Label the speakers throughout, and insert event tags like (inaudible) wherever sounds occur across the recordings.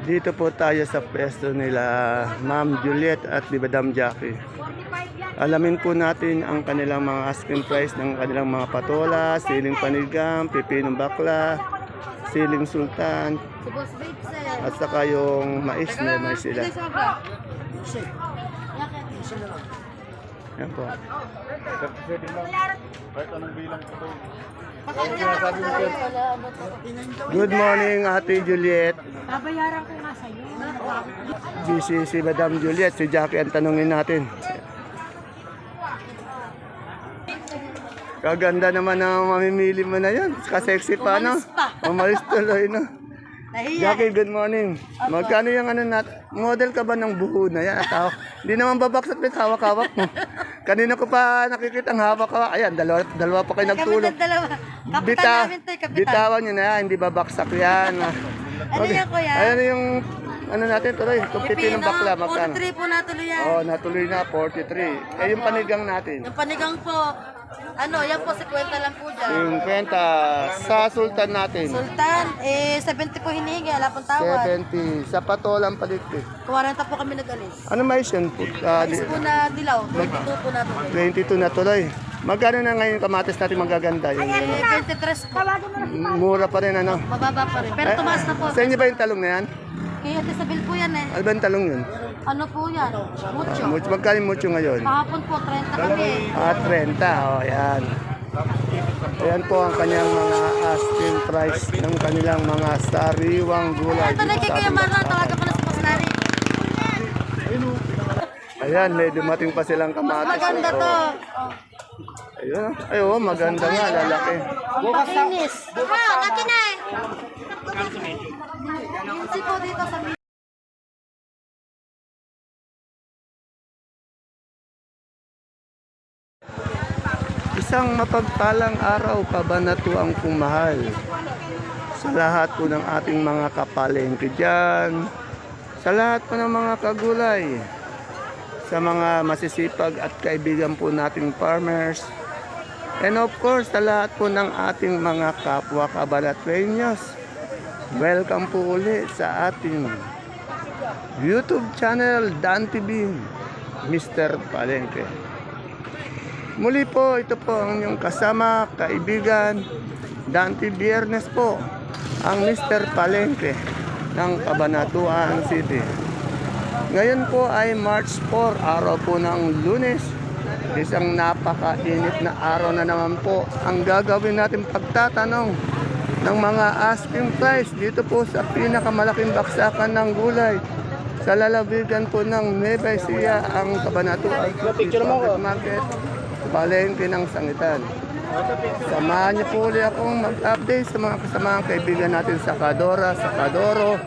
Speaker 1: Dito po tayo sa pwesto nila Ma'am Juliet at ni Madam Jackie. Alamin po natin ang kanilang mga asking price ng kanilang mga patola, siling panigang, pipinong bakla, siling sultan, at saka yung mais na may sila.
Speaker 2: Hindi, sobra.
Speaker 1: Yan po. Good morning, Ate Juliet.
Speaker 2: Babayaran ko nga sa'yo.
Speaker 1: Busy si Madam Juliet, si Jackie ang tanungin natin. Kaganda naman na mamimili mo na yan. Kasexy pa, no? Umalis tuloy, no? Jackie, good morning. Magkano yung ano nat? Model ka ba ng buho na yan? At Hindi naman babaksak with hawak-hawak mo. Kanina ko pa nakikita ang hawak-hawak. Ayan, dalawa, dalawa pa kayo
Speaker 2: Kami
Speaker 1: nagtulog.
Speaker 2: ng dalawa. Kapitan
Speaker 1: Bita,
Speaker 2: namin to, kapitan.
Speaker 1: bitawan nyo na yan, hindi babaksak yan.
Speaker 2: Ano yan, kuya?
Speaker 1: Ayan yung, ano natin tuloy, kumpiti ng bakla, magkano?
Speaker 2: 43 po natuloy yan.
Speaker 1: Oh, natuloy na, 43. Eh, yung panigang natin.
Speaker 2: Yung panigang po, ano, yan po, 50 lang po dyan.
Speaker 1: Yung kwenta, sa sultan natin,
Speaker 2: Sultan, eh, 70 po hinihingi, wala pong tawad.
Speaker 1: 70. Sa patolang paligpit.
Speaker 2: 40 po kami nag-alis.
Speaker 1: Ano mais yun? Ah,
Speaker 2: Alis
Speaker 1: di-
Speaker 2: po na dilaw, 22 po natuloy.
Speaker 1: 22 na tuloy. Magkano na ngayon yung kamatis natin magaganda? Yung, ano,
Speaker 2: Eh, 23 po.
Speaker 1: mura pa rin ano.
Speaker 2: Mababa pa rin. Pero
Speaker 1: Eh,
Speaker 2: tumaas na po.
Speaker 1: Sa inyo ba yung talong na yan?
Speaker 2: Kaya Ate Isabel po yan eh.
Speaker 1: Ano ba talong yun?
Speaker 2: Ano po yan? Mucho.
Speaker 1: Mucho, magkano yung mucho ngayon?
Speaker 2: Kahapon po, 30 kami.
Speaker 1: Ah, 30. Oh, yan. Ayan po ang kanyang mga asking price ng kanilang mga sariwang gulay.
Speaker 2: Ito na kay Kuya Marlon, tawagan ko na sa Pasnari.
Speaker 1: Ayan, may dumating pa silang kamatis.
Speaker 2: Maganda
Speaker 1: Oh.
Speaker 2: to.
Speaker 1: Ayun, oh. ay, oh, maganda nga, lalaki.
Speaker 2: Pakinis. Ha, laki na eh. Dito sa
Speaker 1: Isang mapagpalang araw kabanatuang kumahal sa lahat po ng ating mga kapalengke dyan, sa lahat po ng mga kagulay, sa mga masisipag at kaibigan po nating farmers, and of course sa lahat po ng ating mga kapwa kabalatrenyos. Welcome po ulit sa ating YouTube channel Dan TV, Mr. Palengke. Muli po, ito po ang inyong kasama, kaibigan, Dante Biernes po, ang Mr. Palengke ng Cabanatuan City. Ngayon po ay March 4, araw po ng lunes. Isang napakainit na araw na naman po ang gagawin natin pagtatanong ng mga asking price dito po sa pinakamalaking baksakan ng gulay sa lalawigan po ng Nueva Ecija ang Public Market palengke ng sangitan. Samahan niyo po ulit akong mag-update sa mga kasamaang kaibigan natin sa Kadora, sa Kadoro,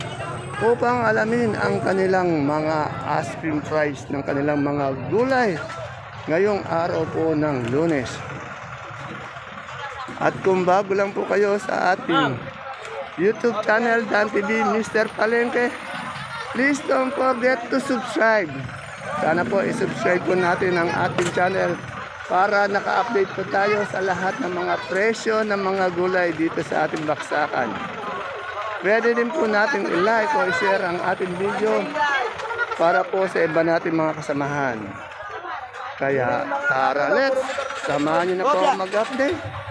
Speaker 1: upang alamin ang kanilang mga asking price ng kanilang mga gulay ngayong araw po ng lunes. At kung bago lang po kayo sa ating YouTube channel Dan TV Mr. Palengke, please don't forget to subscribe. Sana po i-subscribe po natin ang ating channel para naka-update po tayo sa lahat ng mga presyo ng mga gulay dito sa ating baksakan. Pwede din po natin i-like o i-share ang ating video para po sa iba natin mga kasamahan. Kaya tara let's, samahan niyo na po mag-update.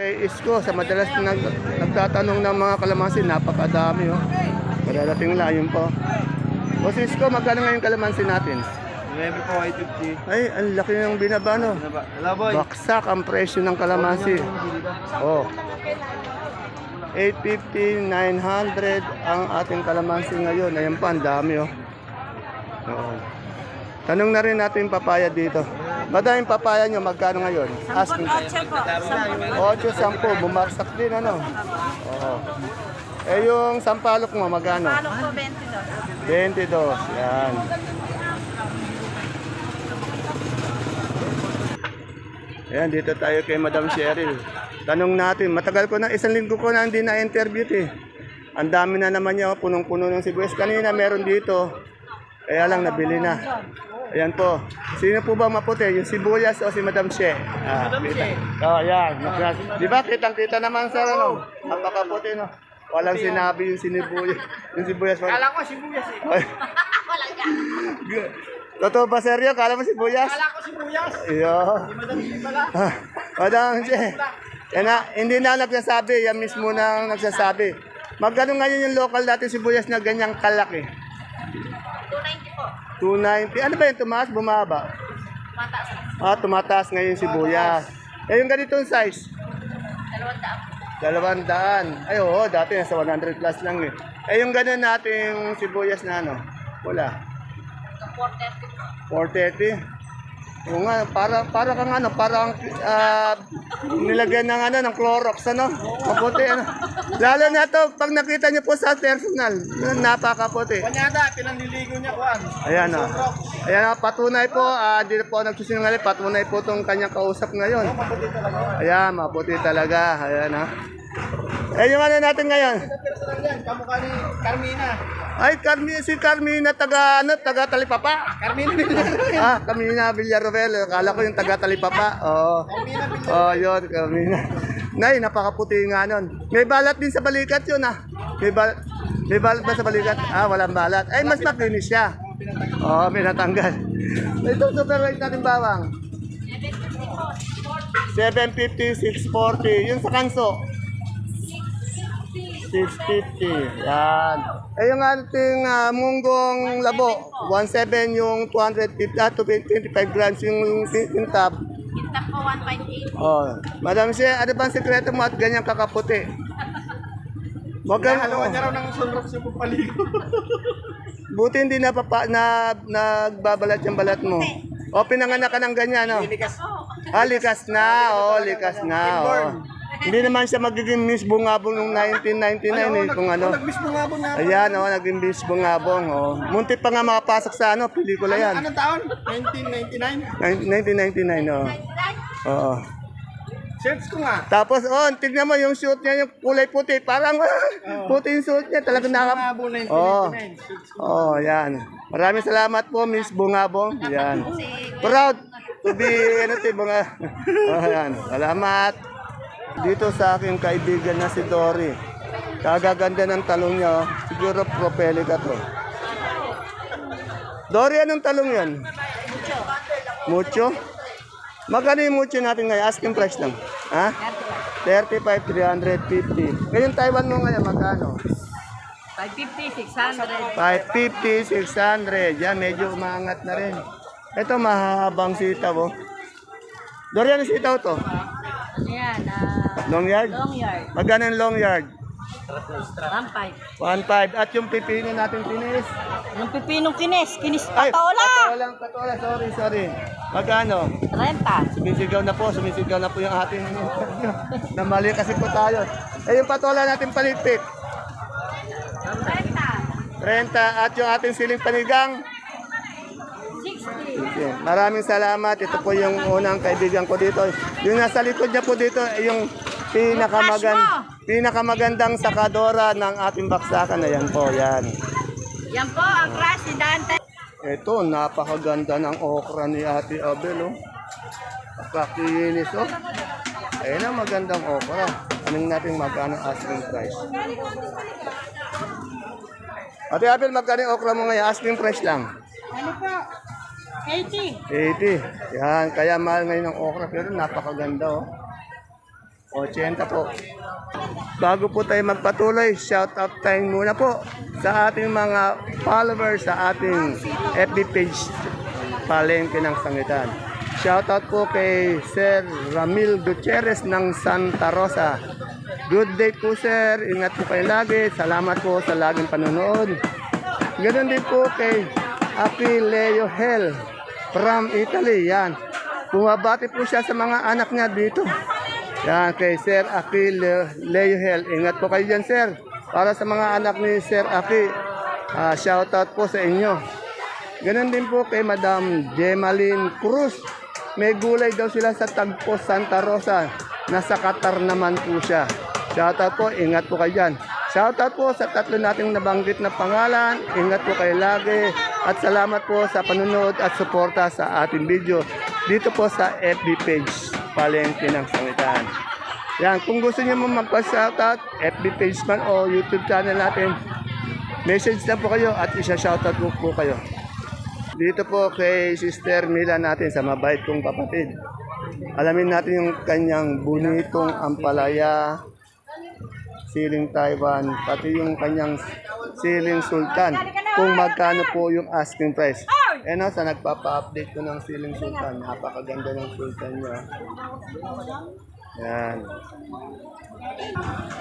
Speaker 1: Kay Isko, sa madalas nag, nagtatanong ng mga kalamansi, napakadami oh. Kadadating lang yun po. O si Isko, magkano ngayon kalamansi natin?
Speaker 3: Maybe po 850.
Speaker 1: Ay, ang laki ng binaba no.
Speaker 3: Hello boy.
Speaker 1: Baksak ang presyo ng kalamansi. Oh. 850, 900 ang ating kalamansi ngayon. Ayan pa, ang dami oh. Oo. Tanong na rin natin papaya dito. Madaming papaya nyo, magkano ngayon? Asking. 8, 10, bumarsak din ano? Oo. Eh yung sampalok mo, magkano?
Speaker 2: Ano po, 22.
Speaker 1: 22. Yan. Ayan, dito tayo kay Madam Cheryl. Tanong natin, matagal ko na, isang linggo ko na hindi na-interview eh. Ang dami na naman niya, oh, punong-puno ng sibuyas. Kanina meron dito, kaya lang nabili na. Ayan po. Sino po ba maputi? Yung sibuyas o si Madam Che? Ah, Madam Che. Oh, yan. Di ba? Kitang-kita naman sa ano. Napakaputi, no? Walang sinabi yung sinibuyas. Yung sibuyas. Kala ko sibuyas eh. Totoo ba, seryo? Kala mo sibuyas? Kala ko sibuyas. Iyo. Ah, Madam Che. Yan na, hindi na nagsasabi. Yan mismo na ang nagsasabi. Magkano ngayon yung local natin sibuyas na ganyang kalaki?
Speaker 2: 290 po.
Speaker 1: 290. Ano ba yung tumaas? Bumaba?
Speaker 2: Mataas.
Speaker 1: Ah, tumataas ngayon yung sibuyas. Eh, yung ganitong size?
Speaker 2: 200
Speaker 1: Dalawang daan. Ay, oo, dati nasa 100 plus lang eh. Eh, yung ganun natin sibuyas na ano? Wala.
Speaker 2: 430 po.
Speaker 1: 430. Oo nga, para, para kang ano, parang ah, nilagyan ng ano, ng Clorox, ano? Maputi, ano? Lalo na to, pag nakita niyo po sa personal, napakaputi.
Speaker 3: Kanyada, pinanliligo niya kuan.
Speaker 1: Ayan o. Ayan o, patunay po, ah, hindi po nagsisinungaling, patunay po itong kanyang kausap ngayon. Ayan, maputi talaga. Ayan o. Eh, yung ano natin ngayon?
Speaker 3: Kamukha ni Carmina.
Speaker 1: Ay, Carmi, si Carmina, taga, ano, taga Talipapa.
Speaker 3: Carmina
Speaker 1: ah, Carmina Villarroel. Akala ko yung taga Talipapa. Oo. Oh, yun, Carmina. Nay, napakaputi nga nun. May balat din sa balikat yun ah. May balat, may balat ba sa balikat? Ah, walang balat. Ay, mas makinis siya. Oo, oh, pinatanggal. Ito, super rate natin bawang. 750, 640. Yung sa kanso. 650. Yan. Eh, yung ating ah, munggong labo. 17 yung 250, ah, 25 grams yung tintab.
Speaker 2: Kintab po 158.
Speaker 1: Oh, Madam She, ano bang sekreto mo at ganyan kakaputi? Wag kang,
Speaker 3: Ano niya raw ng sunrock sa pupaligo. (laughs)
Speaker 1: buti hindi na, papa, na nagbabalat yung balat mo. O, pinanganak ka ng ganyan, no?
Speaker 3: Likas.
Speaker 1: Ah, likas na. Oh, likas na. Oh. Hindi naman siya magiging Miss Bungabong noong 1999 eh, kung ano.
Speaker 3: Nag-miss mo nga po na.
Speaker 1: Ayan, oh, naging Miss Bungabong. Oh. Muntik pa nga makapasok sa ano, pelikula yan.
Speaker 3: Anong taon? 1999.
Speaker 1: 1999, oh. Oo.
Speaker 3: Search ko nga.
Speaker 1: Tapos, oh, tignan mo yung suit niya, yung kulay puti. Parang (laughs) puti yung suit niya. Talagang nakap...
Speaker 3: Bungabo 1999.
Speaker 1: Oh.
Speaker 3: Search ko.
Speaker 1: Oh, yan. Maraming salamat po, Miss Bungabong. Yan. Proud to be, ano, ti, bunga. (laughs) Oh, yan. Salamat. Dito sa aking kaibigan na si Dory. Kagaganda ng talong niya. oh. Siguro propelica to. Dory, anong talong yan? Mucho. Magkano yung mucho natin ngayon? Asking price lang. Ha? 35, 350. Ngayon Taiwan mo ngayon, magkano?
Speaker 2: 550, 600.
Speaker 1: 550, 600. Yan, medyo umangat na rin. Ito, mahabang sitaw, oh. Dorian, sitaw to.
Speaker 2: Ano yan? ah,
Speaker 1: Long yard?
Speaker 2: long yard.
Speaker 1: Magkano yung long yard?
Speaker 2: 1.5.
Speaker 1: 1.5. At yung pipino natin tinis?
Speaker 2: Yung pipinong kines, kinis
Speaker 1: Ay,
Speaker 2: patola.
Speaker 1: patolang, patola. Sorry, sorry. Magkano?
Speaker 2: 30.
Speaker 1: Sumisigaw na po, sumisigaw na po yung ating. (laughs) Namali kasi po tayo. Eh, yung patola natin palitpik.
Speaker 2: 30.
Speaker 1: 30. At yung ating siling panigang,
Speaker 2: 60.
Speaker 1: Okay. Maraming salamat. Ito po yung unang kaibigan ko dito. Yung nasa likod niya po dito, ay yung pinakamagan, pinakamagandang sakadora ng ating baksakan. Ayan po, yan.
Speaker 2: Yan po ang crush ni Dante.
Speaker 1: Ito, napakaganda ng okra ni Ate Abel, oh. Kakinis, oh. Ayan ang magandang okra. Anong natin magkano asking price? Ate Abel, magkano yung okra mo ngayon? Asking price lang.
Speaker 2: Ano po? 80.
Speaker 1: 80. Yan, kaya mahal ngayon ng okra pero napakaganda oh. 80 po. Bago po tayo magpatuloy, shout out time muna po sa ating mga followers sa ating FB page Palengke ng Sangitan. Shout out po kay Sir Ramil Gutierrez ng Santa Rosa. Good day po sir, ingat po kayo lagi. Salamat po sa laging panonood. Ganon din po kay Apileo Hell from Italy. Yan. Bumabati po siya sa mga anak niya dito. Yan, kay Sir Aki Le- Leo Hell. Ingat po kayo dyan, sir. Para sa mga anak ni Sir Aki, ah, shoutout po sa inyo. Ganon din po kay Madam Gemaline Cruz. May gulay daw sila sa Tagpo Santa Rosa. Nasa Qatar naman po siya. Shoutout po, ingat po kayo dyan. Shoutout po sa tatlo nating nabanggit na pangalan. Ingat po kayo lagi. At salamat po sa panunod at suporta sa ating video dito po sa FB page Palengke ng Sangitan. Yan, kung gusto niyo magpa-shoutout, FB page man o YouTube channel natin, message lang po kayo at isa-shoutout ko po kayo. Dito po kay Sister Mila natin sa mabait kong kapatid. Alamin natin yung kanyang bunitong ampalaya, siling Taiwan, pati yung kanyang siling Sultan. Kung magkano po yung asking price. Eh no, sa nagpapa-update ko ng siling Sultan, napakaganda ng Sultan niya. Yan.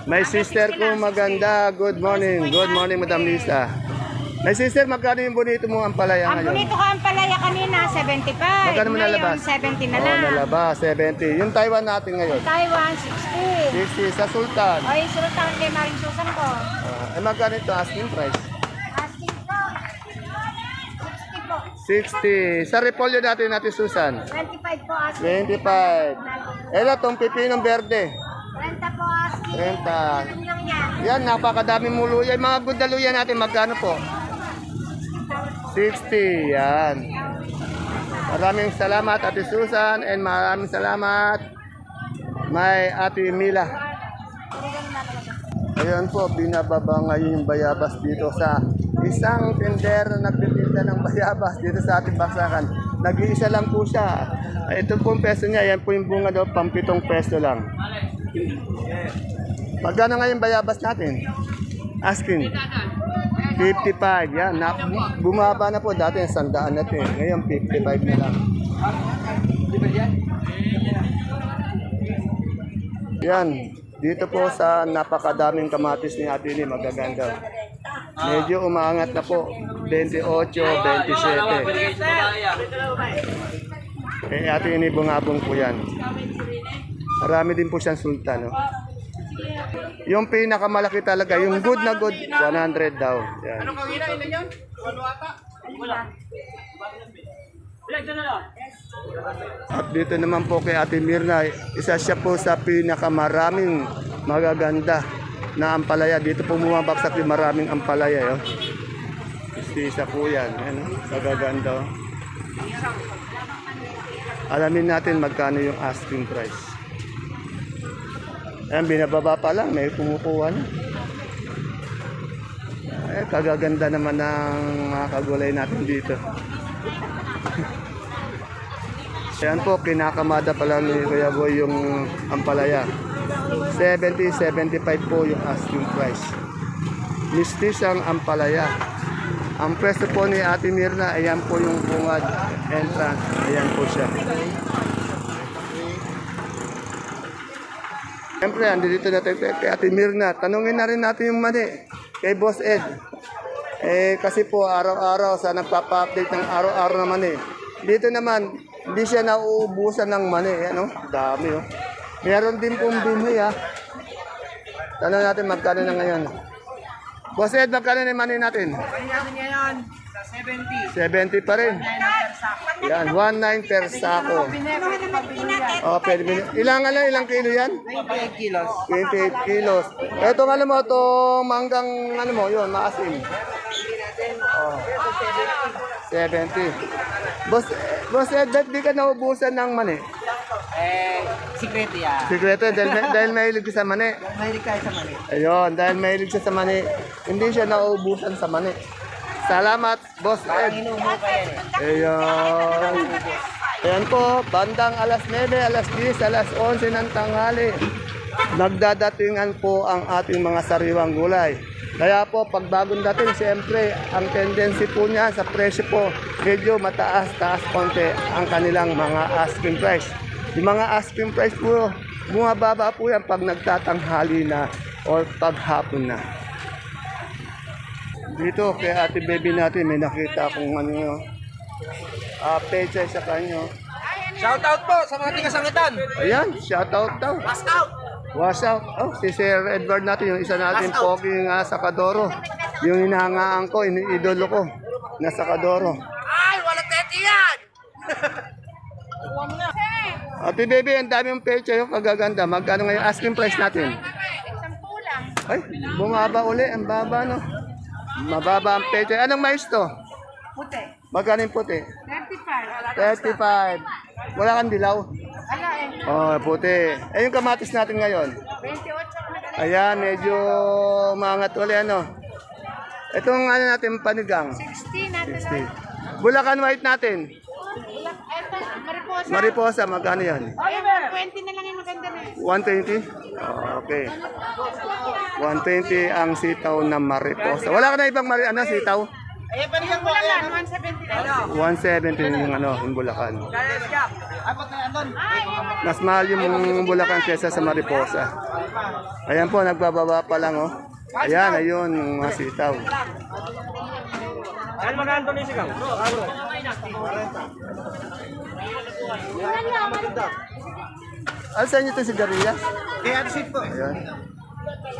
Speaker 1: My sister ko maganda. Good morning. Good morning, Madam Lisa. My sister, magkano yung bonito mo ang palaya
Speaker 4: Ang
Speaker 1: ngayon?
Speaker 4: bonito ko ang palaya kanina, 75.
Speaker 1: Magkano mo nalabas?
Speaker 4: Ngayon, 70 na
Speaker 1: Oh,
Speaker 4: lang.
Speaker 1: nalabas, 70. Yung Taiwan natin ngayon.
Speaker 4: Taiwan, 60.
Speaker 1: 60 sa Sultan.
Speaker 4: O, yung sultan kay Maring Susan ko.
Speaker 1: Ah, eh magkano ito asking price?
Speaker 4: Asking po. 60 po.
Speaker 1: 60. Sa repolyo natin natin Susan.
Speaker 4: 25 po asking.
Speaker 1: 25. Ito, itong pipinong berde.
Speaker 4: 30 po asking.
Speaker 1: 30.
Speaker 4: Yun lang yan.
Speaker 1: Yan, napakadaming muluya. Yung mga luya natin, magkano po? 60. Yan. Maraming salamat, Ate Susan, and maraming salamat, may Ate Mila. Ayan po, binababa ngayon yung bayabas dito sa isang tender na nagtitinda ng bayabas dito sa ating baksakan. Nag-iisa lang po siya. Ito po yung peso niya, yan po yung bunga daw, pampitong peso lang. Magkano ngayon bayabas natin? Asking. 55, yan. Na, bumaba na po dati yung sandaan natin. Ngayon 55 na lang. Yan. Dito po sa napakadaming kamatis ni Ate Lee, magaganda. Medyo umangat na po. 28, 27. Eh, Ate Lee, bungabong po yan. Marami din po siyang sultan. No? Yung pinakamalaki talaga, yung good na good, 100 daw. Yan. At dito naman po kay Ate Mirna, isa siya po sa pinakamaraming magaganda na ampalaya. Dito po bumabaksak yung maraming ampalaya. Yo. Isa po yan. Oh. magaganda. oh. Alamin natin magkano yung asking price. Ayan, binababa pa lang, may kumukuha na. Eh, kagaganda naman ng mga kagulay natin dito. (laughs) Ayan po, kinakamada pala ni Kuya Boy yung ampalaya. 70-75 po yung asking price. Mistis ang ampalaya. Ang pwesto po ni Ate Mirna, ayan po yung bungad entrance. Ayan po siya. Siyempre, andito na tayo kay Ate Mirna. Tanungin na rin natin yung mani kay Boss Ed. Eh, kasi po, araw-araw sa nagpapa-update ng araw-araw na mani. Dito naman, hindi siya nauubusan ng mani. Ano? Dami, oh. Meron din pong binhi, ah. Tanong natin magkano na ngayon. Boss Ed, magkano na yung mani natin?
Speaker 3: Ngayon, sa 70.
Speaker 1: 70 pa rin. Yan, 1.9 per sako. Oh, pwede mo. Ilang ano, ilang kilo yan?
Speaker 3: 28 kilos.
Speaker 1: 28 kilos. Ito ano mo, ito manggang ano mo, yun, maasim. Oh. 70. Boss, boss Ed, ba't di ka naubusan ng mani?
Speaker 3: Eh, sikreto yan.
Speaker 1: Sikreto, dahil, may- dahil mahilig ka sa mani.
Speaker 3: Mahilig kayo sa mali.
Speaker 1: Ayun, dahil mahilig siya sa mani, hindi siya naubusan sa mani. Salamat, Boss Ed. Ayan. Ayan po, bandang alas 9, alas 10, alas 11 ng tanghali. Nagdadatingan po ang ating mga sariwang gulay. Kaya po, pag bagong dating, siyempre, ang tendency po niya sa presyo po, medyo mataas-taas konti ang kanilang mga asking price. Yung mga asking price po, bumababa po yan pag nagtatanghali na or paghapon na. Dito kay ate baby natin may nakita akong ano. Ah, pecha sa kanyo.
Speaker 3: Shout out po sa mga tigasangitan.
Speaker 1: Ayan, shout out daw.
Speaker 3: Pass out.
Speaker 1: Wash out. Oh, si Sir Edward natin, yung isa natin pogi nga sa Kadoro. Yung hinahangaan ko, iniidolo ko. Nasa Kadoro.
Speaker 3: Ay, wala teti yan! (laughs)
Speaker 1: Ate baby, ang dami yung pecha yung kagaganda. Magkano ngayon asking price natin? Ay, bumaba uli. Ang baba, no? Mababa ang peche. Anong mais to?
Speaker 2: Puti.
Speaker 1: Magkano yung puti?
Speaker 2: 35.
Speaker 1: 35. Wala kang dilaw?
Speaker 2: Ano eh?
Speaker 1: Oh, puti. Eh, yung kamatis natin ngayon.
Speaker 2: 28
Speaker 1: Ayan, medyo maangat uli, ano? Itong ano natin, panigang.
Speaker 2: 60 natin lang.
Speaker 1: 60. Bulacan White natin.
Speaker 2: Mariposa.
Speaker 1: Mariposa, magkano yan?
Speaker 2: Ay, 20 na lang yung maganda na eh.
Speaker 1: 120? Oh, okay. 120 ang sitaw na mariposa. Wala ka na ibang mari ano, sitaw?
Speaker 3: Eh, po.
Speaker 2: Wala lang, 170 na.
Speaker 1: 170 yung ano, yung Bulacan.
Speaker 3: Yan.
Speaker 1: Mas mahal yung Bulacan kesa sa mariposa. Ayan po, nagbababa pa lang oh. Ayan, ayun, yung mga sitaw.
Speaker 3: Ano magkano doon yung sigang?
Speaker 1: Alsan nyo ito si Garillas?
Speaker 3: Kaya ano seat po?
Speaker 1: Ayan.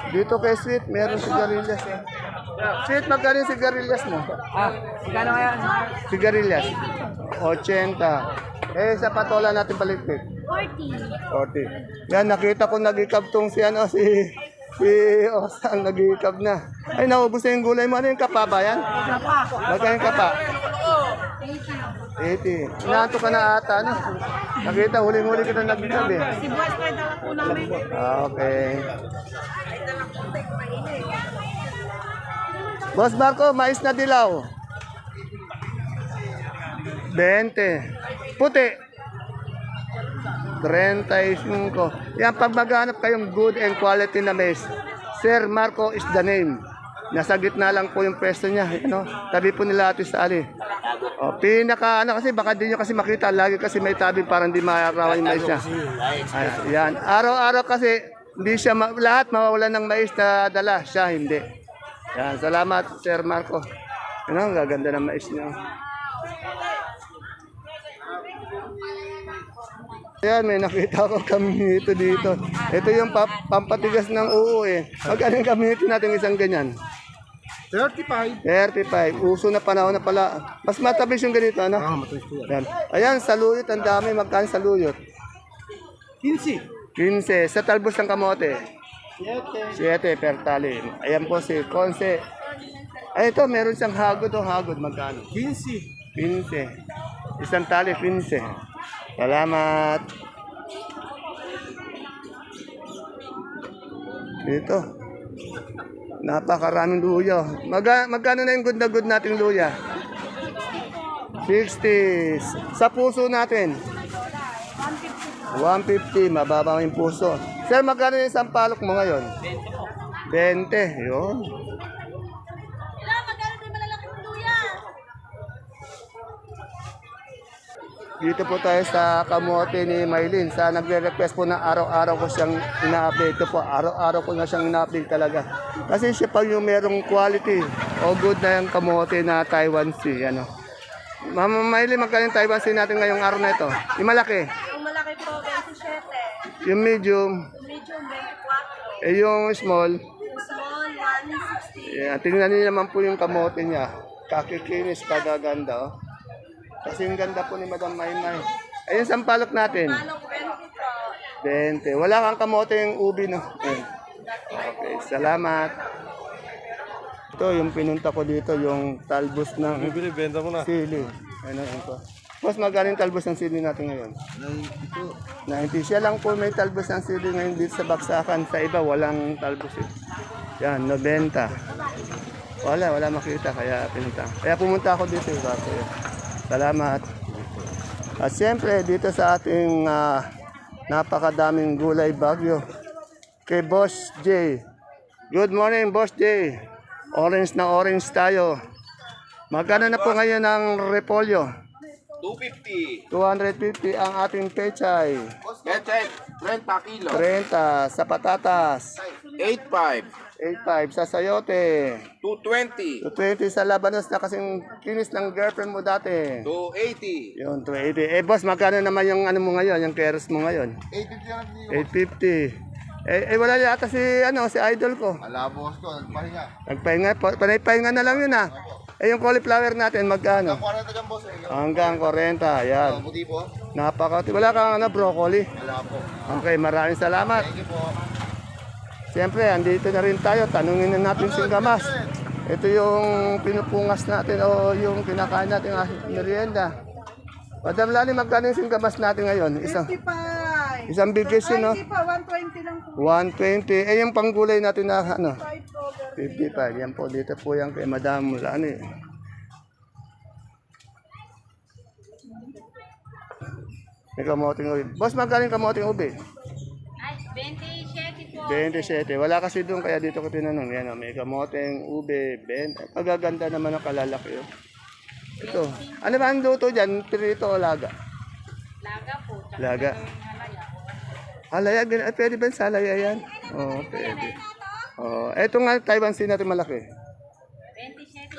Speaker 1: Dito kay Sweet, meron si Garillas. Eh. Sweet, magkano yung sigarilyas mo?
Speaker 3: Ah, magkano kaya?
Speaker 1: Sigarilyas. 80. Eh, sa patola natin paligpit.
Speaker 4: 40.
Speaker 1: 40. Yan, nakita ko nagikab tong si ano, si si Osang nagikab na. Ay, naubos na yung gulay mo. Ano yung kapa ba yan? Magkano yung kapa? 80. Inaanto ka na ata, ano? Nakita, huling-huli kita nagikab eh.
Speaker 2: Si Boys pa dala po namin.
Speaker 1: Okay. Boss Marco, mais na dilaw. 20. Puti. 35. Yan, pag maghanap kayong good and quality na mais, Sir Marco is the name. Nasa gitna lang po yung pwesto niya. Ano? Tabi po nila Ate Sally. O, pinaka, ano kasi, baka di nyo kasi makita. Lagi kasi may tabi para hindi maarawan yung mais niya. Ayan, yan. Araw-araw kasi, hindi siya, ma- lahat mawawalan ng mais na dala. Siya, hindi. Yan, salamat, Sir Marco. Yan ang gaganda ng mais niya. Ayan, may nakita ko kaminito dito. Ito yung pa- pampatigas ng uo eh. Magkano yung kaminito natin isang ganyan?
Speaker 3: 35.
Speaker 1: 35. Uso na panahon na pala. Mas matabis yung ganito, ano?
Speaker 3: Ah, matulis po yan.
Speaker 1: Yan. Ayan, saluyot. Ang dami. Magkano saluyot?
Speaker 3: 15.
Speaker 1: 15. Sa talbos ng kamote. 7 per tali. Ayan po si Conce. Ay, ito, meron siyang hagod o hagod. Magkano?
Speaker 3: 15.
Speaker 1: 15. Isang tali, 15. Salamat. Dito. Napakaraming luya. Maga, magkano na yung good na good nating luya? 60. Sa puso natin? 150. Mababa yung puso. Sir, magkano yung isang palok mo ngayon? 20. 20. Yun. Dito po tayo sa kamote ni Maylin. Sa nagre-request po na araw-araw ko siyang ina-update. Ito po, araw-araw ko na siyang ina-update talaga. Kasi siya pa yung merong quality o good na yung kamote na Taiwan Sea. Ano. Mama Maylin, magkano yung Taiwan Sea natin ngayong araw na ito? Yung malaki.
Speaker 2: Yung malaki po, 27.
Speaker 1: Yung medium.
Speaker 2: Medium, 24.
Speaker 1: Eh yung small.
Speaker 2: Yung small, 160.
Speaker 1: Yeah, tingnan niyo naman po yung kamote niya. Kakikinis, kagaganda. Oh. Kasi yung ganda po ni Madam Maymay. Ayun, sampalok natin.
Speaker 2: Anong 20 po?
Speaker 1: 20. Wala kang kamote yung ubi, no? Ayun. Okay, salamat. Ito, yung pinunta ko dito, yung talbos ng
Speaker 3: Bibili, benta mo na.
Speaker 1: sili. Ano yun po. Mas magaling talbos ng sili natin ngayon. 90. Siya lang po may talbos ng sili ngayon dito sa Baksakan. Sa iba, walang talbos eh. Yan, 90. Wala, wala makita, kaya pinunta. Kaya pumunta ako dito, eh, yun. Salamat. At siyempre, dito sa ating ah, napakadaming gulay bagyo, kay Boss J. Good morning, Boss J. Orange na orange tayo. Magkano na po ngayon ang repolyo?
Speaker 3: 250.
Speaker 1: 250 ang ating pechay.
Speaker 3: Ketchup, 30 kilo.
Speaker 1: 30 sa patatas.
Speaker 3: 85.
Speaker 1: 85 sa sayote.
Speaker 3: 220.
Speaker 1: 220 sa labanos na kasing kinis ng girlfriend mo dati.
Speaker 3: 280.
Speaker 1: Yun, 280. Eh boss, magkano naman yung ano mo ngayon, yung keres mo ngayon? 850. Eh, eh wala yata si ano, si idol ko.
Speaker 3: Ala, boss ko, nagpahinga.
Speaker 1: Nagpahinga, pa- panay-pahinga na lang yun ha. Eh yung cauliflower natin, magkano?
Speaker 3: 40 dyan, boss. Eh.
Speaker 1: Hanggang 40, yan.
Speaker 3: Buti po.
Speaker 1: Napaka, wala kang ano, broccoli.
Speaker 3: Wala po.
Speaker 1: Okay, maraming salamat.
Speaker 3: Thank you po.
Speaker 1: Siyempre, andito na rin tayo. Tanungin na natin si Gamas. Ito yung pinupungas natin o yung kinakain natin ang merienda. Madam Lani, magkano yung singgamas natin ngayon? Isang,
Speaker 5: 55.
Speaker 1: isang bigis yun, no?
Speaker 5: Hindi pa, 120 lang po.
Speaker 1: 120. Eh, yung panggulay natin na, ano?
Speaker 5: 5 over.
Speaker 1: 55. Yan po, dito po yan kay Madam Lani. May kamoting ube. Boss, magkano yung kamoting ube?
Speaker 4: Ay, 27 po.
Speaker 1: 27. Wala kasi doon, kaya dito ko tinanong. Yan, oh, may kamoting ube, 20. Magaganda naman ang kalalaki. Oh. Ito. Ano ba ang luto dyan? Pirito o laga?
Speaker 4: Laga po.
Speaker 1: Laga. Halaya, gan- ah, pwede ba yung salaya yan? Oo, pwede. Oh, eto nga Taiwan sin natin malaki.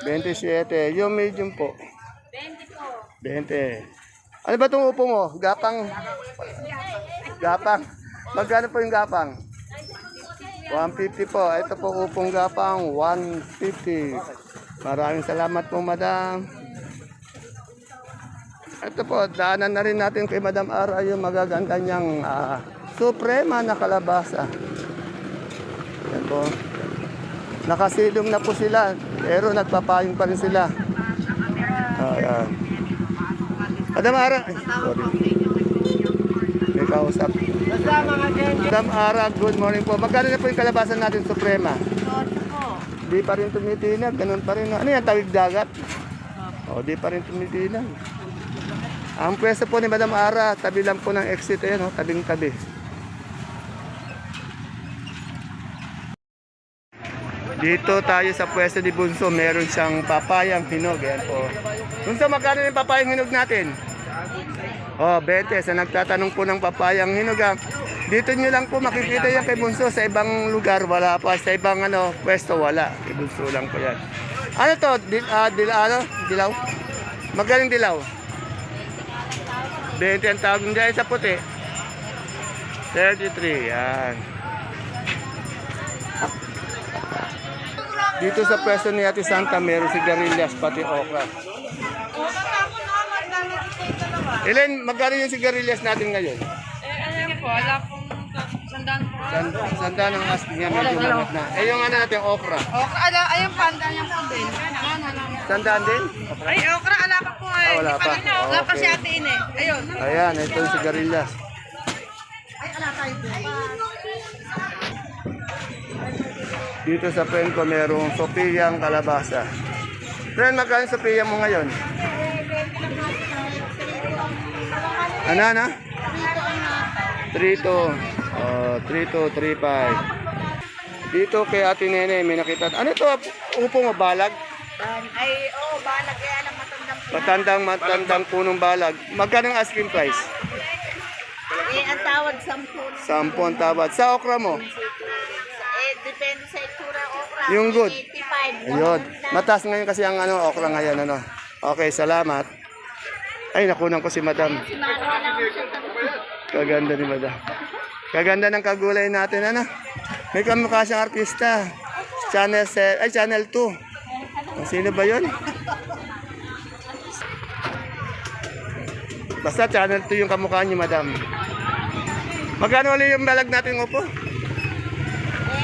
Speaker 1: 27.
Speaker 4: 27.
Speaker 1: Yung medium po.
Speaker 4: 20 po.
Speaker 1: 20. Ano ba itong upo mo? Gapang? Gapang. Magkano po yung gapang? 150 po. Ito po upong gapang, 150. Maraming salamat po, madam. Ito po, daanan na rin natin kay Madam Ara yung magaganda niyang ah, suprema na kalabasa. Yan po. Nakasilong na po sila, pero nagpapayong pa rin sila. Ayan. Madam Ara, ay, sorry. May kausap. Madam Ara, good morning po. Magkano na po yung kalabasan natin suprema? Di pa rin tumitinag, ganun pa rin. Ano yan, tawid dagat? O, di pa rin tumitinag. Ang pwesto po ni Madam Ara, tabi lang po ng exit, ayan o, tabing tabi. Dito tayo sa pwesto ni Bunso, meron siyang papayang hinog. Ayan po. Bunso, magkano yung papayang hinog natin? Oh, 20. Sa nagtatanong po ng papayang hinog. ah. Dito nyo lang po makikita yan kay Bunso. Sa ibang lugar, wala pa. Sa ibang ano, pwesto, wala. Kay Bunso lang po yan. Ano to? Dil, ah, dil, ano? Dilaw? Magaling dilaw? 20 ang tawag dyan sa puti. 33, yan. Dito sa pwesto ni Ate Santa, meron sigarilyas pati okra. Elen, magkano yung sigarilyas natin ngayon?
Speaker 5: Eh, ano po, wala pong sandaan po.
Speaker 1: Sand sanda ng asking niya, medyo mangat na. Eh, yung ano natin, okra.
Speaker 5: Okra, ala, ayun panda niya po din. Ano, ano.
Speaker 1: Sandaan din?
Speaker 5: Ay, okra, ala pa po eh.
Speaker 1: Ah, wala pa.
Speaker 5: Wala pa si ate ine. Ayun.
Speaker 1: Ayan, ito yung sigarilyas.
Speaker 5: Ay, ala tayo po.
Speaker 1: Dito sa ko, merong sopiyang kalabasa. Friend, magkano sopiya mo ngayon? Ano, ano? 3 to. Oh, 3 to, 3, 5. Dito kay Ate Nene, may nakita. Ano to? Upo mo, balag?
Speaker 5: Ay, oo, oh, balag. Kaya lang matandang po.
Speaker 1: Matandang, matandang punong balag. Magkano ang asking price?
Speaker 5: Eh, ang tawad sampu.
Speaker 1: Sampon tawad. Sa okra mo?
Speaker 5: Eh, depende sa itsura okra.
Speaker 1: Yung good.
Speaker 5: 85.
Speaker 1: Ayun. Mataas ngayon kasi ang ano, okra ngayon. Ano. Okay, salamat. Ay, nakunan ko si madam. Kaganda ni madam. Kaganda ng kagulay natin, ano? May kamukha siyang artista. Channel se- ay, Channel 2. Sino ba yun? Basta Channel 2 yung kamukha niyo, madam. Magkano ulit yung balag natin upo?
Speaker 5: Eh,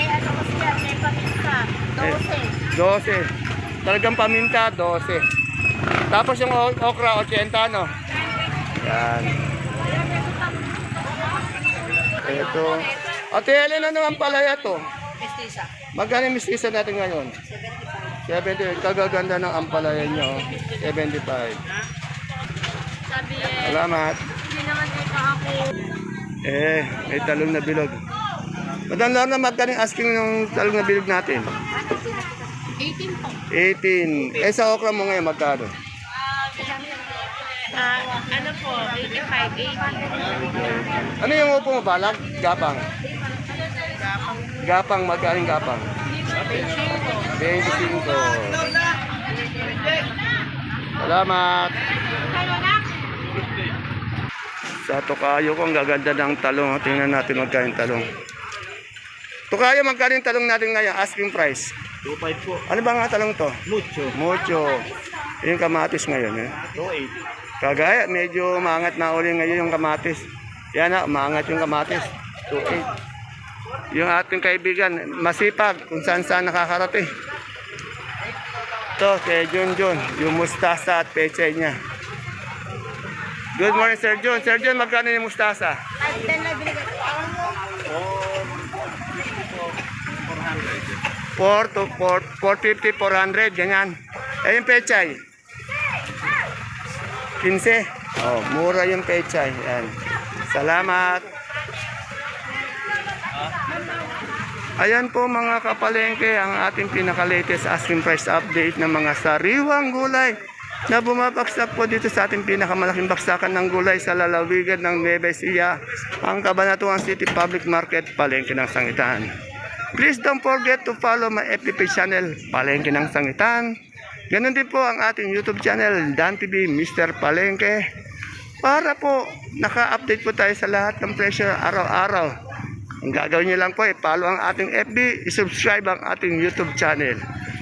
Speaker 5: ano kasi yan? May paminta. 12.
Speaker 1: 12. Talagang paminta, 12. Tapos yung okra, 80, no? Yan. Ito. Ate Helen, ano naman palaya to?
Speaker 5: Mestiza.
Speaker 1: Magkano yung mistisa natin ngayon? 75. Kagaganda ng ampalaya nyo. 75.
Speaker 5: Sabi eh,
Speaker 1: Salamat.
Speaker 5: hindi naman ito ako.
Speaker 1: Eh, may talong na bilog. Madam Lorna, magkano yung asking ng talong na bilog natin?
Speaker 5: 18 po.
Speaker 1: 18. Eh, sa okra mo ngayon, magkano?
Speaker 5: Ah, ano po, 85, 80.
Speaker 1: Ano yung upo mo, balag? Gapang. Gapang, magkaling gapang? 25. Salamat. Sa Tokayo ko, ang gaganda ng talong. Tingnan natin magkain talong. Tokayo, magkain talong natin ngayon? Asking price.
Speaker 3: 2.5 po.
Speaker 1: Ano ba nga talong to?
Speaker 3: Mucho.
Speaker 1: Mucho. Yung kamatis ngayon. Eh.
Speaker 3: 2.8.
Speaker 1: Kagaya, medyo umangat na uli ngayon yung kamatis. Yan na, umangat yung kamatis. 2.8. yung ating kaibigan, masipag kung saan saan nakakarating. Ito, kay John John, yung mustasa at pechay niya. Good morning, Sir John. Sir John, magkano yung mustasa? 4 to 4, 450, 400, ganyan. Eh, yung pechay? 15. Oh, mura yung pechay. Yan. Salamat. Ayan po mga kapalengke ang ating pinaka-latest asking price update ng mga sariwang gulay na bumabagsak po dito sa ating pinakamalaking baksakan ng gulay sa lalawigan ng Nueva Ecija, ang Cabanatuan City Public Market, Palengke ng Sangitan. Please don't forget to follow my FTP channel, Palengke ng Sangitan. Ganon din po ang ating YouTube channel, Dan TV Mr. Palengke. Para po naka-update po tayo sa lahat ng presyo araw-araw. Ang gagawin niyo lang po ay follow ang ating FB, isubscribe ang ating YouTube channel.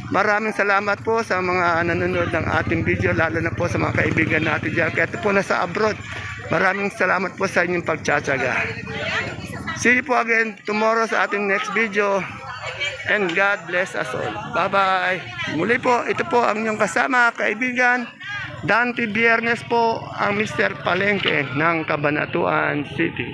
Speaker 1: Maraming salamat po sa mga nanonood ng ating video, lalo na po sa mga kaibigan natin dyan. Kaya po nasa abroad. Maraming salamat po sa inyong pagtsatsaga. See you po again tomorrow sa ating next video. And God bless us all. Bye-bye. Muli po, ito po ang inyong kasama, kaibigan. Dante Biernes po ang Mr. Palengke ng Cabanatuan City.